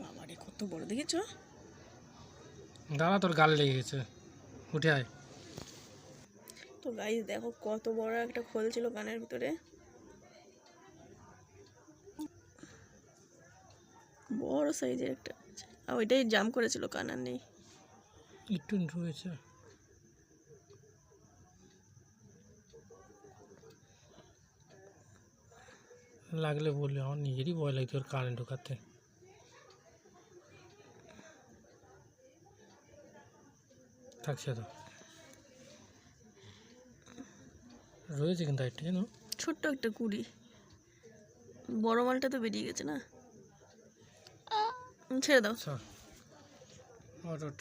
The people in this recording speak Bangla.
বাবারে কত বড় দেখেছ? দাঁড়া তোর গাল লেগে গেছে। উঠে আয়। তো গাইজ দেখো কত বড় একটা খোল ছিল কানের ভিতরে। বড় সাইজের একটা। আর ওইটাই জাম করেছিল কান আর নেই। একটু রয়েছে লাগলে বললে আমার নিজেরই ভয় লাগছে ওর কারেন্ট ঢোকাতে। থাকছে তো। রয়েছে কিন্তু একটা জানো? ছোট্ট একটা কুড়ি। বড় মালটা তো বেরিয়ে গেছে না? ছেড়ে দাও। ওঠ ওঠ